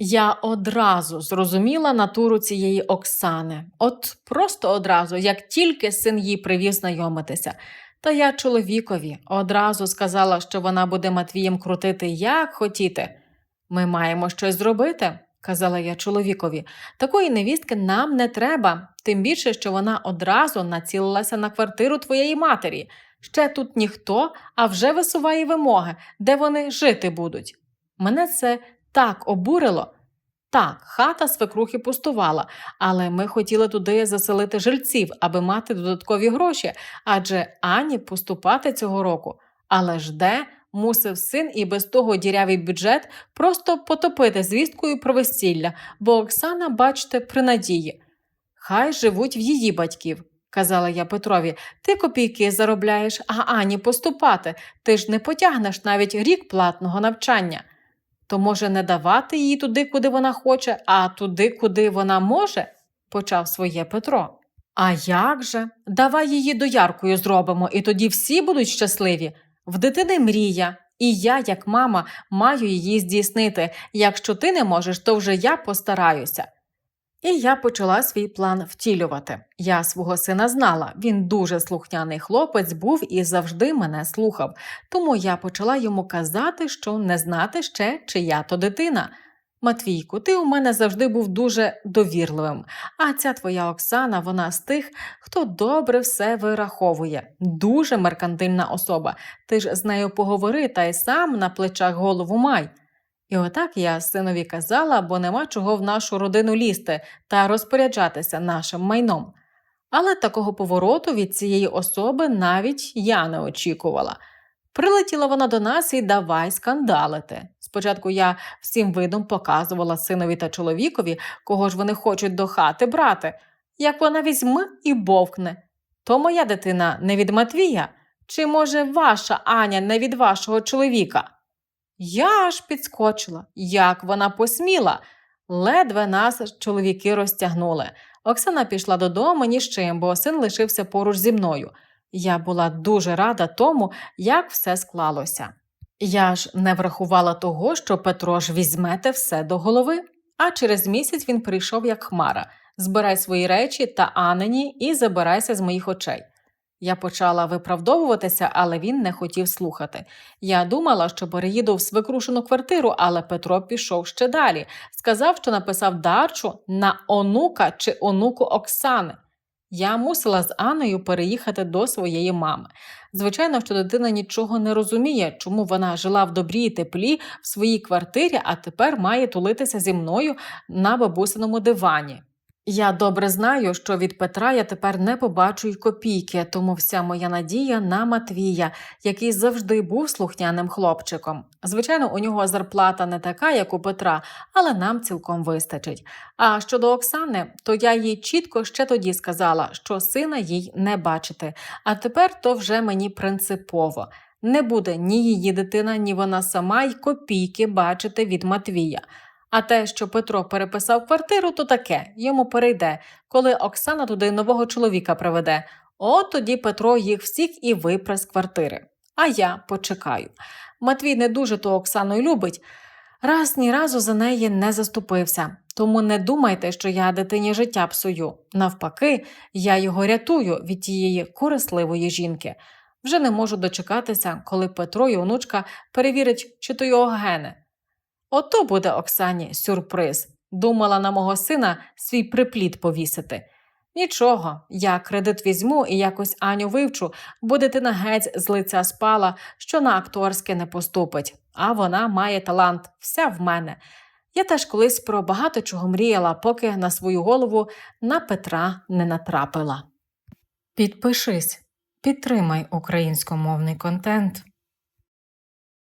Я одразу зрозуміла натуру цієї Оксани, от просто одразу, як тільки син їй привів знайомитися. Та я чоловікові одразу сказала, що вона буде Матвієм крутити як хотіти. Ми маємо щось зробити, казала я чоловікові. Такої невістки нам не треба, тим більше, що вона одразу націлилася на квартиру твоєї матері. Ще тут ніхто, а вже висуває вимоги, де вони жити будуть. Мене це так обурило. Так, хата свекрухи пустувала, але ми хотіли туди заселити жильців, аби мати додаткові гроші, адже Ані поступати цього року. Але ж де мусив син і без того дірявий бюджет просто потопити звісткою про весілля, бо Оксана, бачите, при надії. Хай живуть в її батьків, казала я Петрові. Ти копійки заробляєш, а Ані поступати. Ти ж не потягнеш навіть рік платного навчання. То може не давати її туди, куди вона хоче, а туди, куди вона може, почав своє Петро. А як же? Давай її дояркою зробимо, і тоді всі будуть щасливі. В дитини мрія, і я, як мама, маю її здійснити. Якщо ти не можеш, то вже я постараюся. І я почала свій план втілювати. Я свого сина знала, він дуже слухняний хлопець був і завжди мене слухав. Тому я почала йому казати, що не знати ще, чия то дитина. Матвійку, ти у мене завжди був дуже довірливим, а ця твоя Оксана, вона з тих, хто добре все вираховує, дуже меркантильна особа. Ти ж з нею поговори та й сам на плечах голову май. І отак я синові казала, бо нема чого в нашу родину лізти та розпоряджатися нашим майном. Але такого повороту від цієї особи навіть я не очікувала. Прилетіла вона до нас і давай скандалити. Спочатку я всім видом показувала синові та чоловікові, кого ж вони хочуть до хати брати, як вона візьме і бовкне. То моя дитина не від Матвія, чи, може, ваша Аня не від вашого чоловіка? Я аж підскочила, як вона посміла. Ледве нас чоловіки розтягнули. Оксана пішла додому ні з чим, бо син лишився поруч зі мною. Я була дуже рада тому, як все склалося. Я ж не врахувала того, що Петро ж візьмете все до голови, а через місяць він прийшов як хмара. Збирай свої речі та Анені і забирайся з моїх очей. Я почала виправдовуватися, але він не хотів слухати. Я думала, що переїду в свекрушену квартиру, але Петро пішов ще далі. Сказав, що написав дарчу на онука чи онуку Оксани. Я мусила з Анною переїхати до своєї мами. Звичайно, що дитина нічого не розуміє, чому вона жила в добрі і теплі в своїй квартирі, а тепер має тулитися зі мною на бабусиному дивані. Я добре знаю, що від Петра я тепер не побачу й копійки, тому вся моя надія на Матвія, який завжди був слухняним хлопчиком. Звичайно, у нього зарплата не така, як у Петра, але нам цілком вистачить. А щодо Оксани, то я їй чітко ще тоді сказала, що сина їй не бачити, а тепер то вже мені принципово. Не буде ні її дитина, ні вона сама й копійки бачити від Матвія. А те, що Петро переписав квартиру, то таке йому перейде, коли Оксана туди нового чоловіка приведе. От тоді Петро їх всіх і випре з квартири. А я почекаю. Матвій не дуже ту Оксану й любить. Раз ні разу за неї не заступився. Тому не думайте, що я дитині життя псую. Навпаки, я його рятую від тієї корисливої жінки. Вже не можу дочекатися, коли Петро і онучка перевірять, чи то його гени. Ото буде Оксані сюрприз. Думала на мого сина свій припліт повісити. Нічого, я кредит візьму і якось Аню вивчу, бо дитина геть з лиця спала, що на акторське не поступить, а вона має талант, вся в мене. Я теж колись про багато чого мріяла, поки на свою голову на Петра не натрапила. Підпишись, підтримай українськомовний контент.